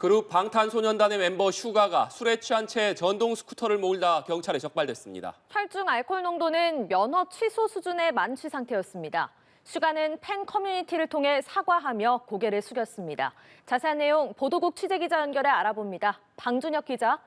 그룹 방탄소년단의 멤버 슈가가 술에 취한 채 전동 스쿠터를 몰다 경찰에 적발됐습니다. 혈중 알코올 농도는 면허 취소 수준의 만취 상태였습니다. 슈가는 팬 커뮤니티를 통해 사과하며 고개를 숙였습니다. 자세한 내용 보도국 취재기자 연결해 알아봅니다. 방준혁 기자.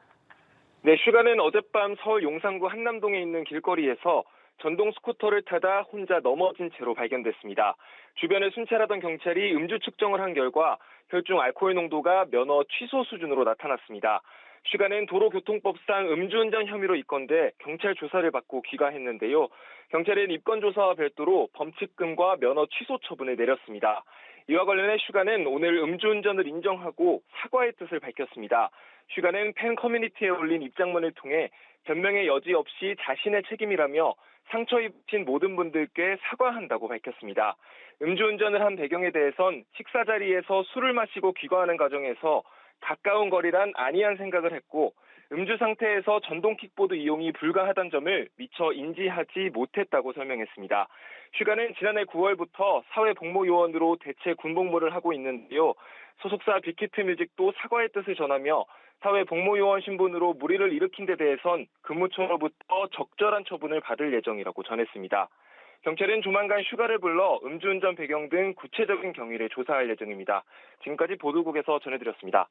네, 슈가는 어젯밤 서울 용산구 한남동에 있는 길거리에서 전동 스쿠터를 타다 혼자 넘어진 채로 발견됐습니다. 주변을 순찰하던 경찰이 음주 측정을 한 결과 혈중 알코올 농도가 면허 취소 수준으로 나타났습니다. 슈가는 도로교통법상 음주운전 혐의로 입건돼 경찰 조사를 받고 귀가했는데요. 경찰은 입건 조사와 별도로 범칙금과 면허 취소 처분을 내렸습니다. 이와 관련해 슈가는 오늘 음주운전을 인정하고 사과의 뜻을 밝혔습니다. 슈가는 팬 커뮤니티에 올린 입장문을 통해 변명의 여지 없이 자신의 책임이라며 상처 입힌 모든 분들께 사과한다고 밝혔습니다. 음주운전을 한 배경에 대해선 식사 자리에서 술을 마시고 귀가하는 과정에서 가까운 거리란 아니한 생각을 했고 음주 상태에서 전동 킥보드 이용이 불가하다는 점을 미처 인지하지 못했다고 설명했습니다. 슈가는 지난해 9월부터 사회복무요원으로 대체 군복무를 하고 있는데요. 소속사 빅히트 뮤직도 사과의 뜻을 전하며 사회복무요원 신분으로 무리를 일으킨 데 대해선 근무처로부터 적절한 처분을 받을 예정이라고 전했습니다. 경찰은 조만간 슈가를 불러 음주운전 배경 등 구체적인 경위를 조사할 예정입니다. 지금까지 보도국에서 전해드렸습니다.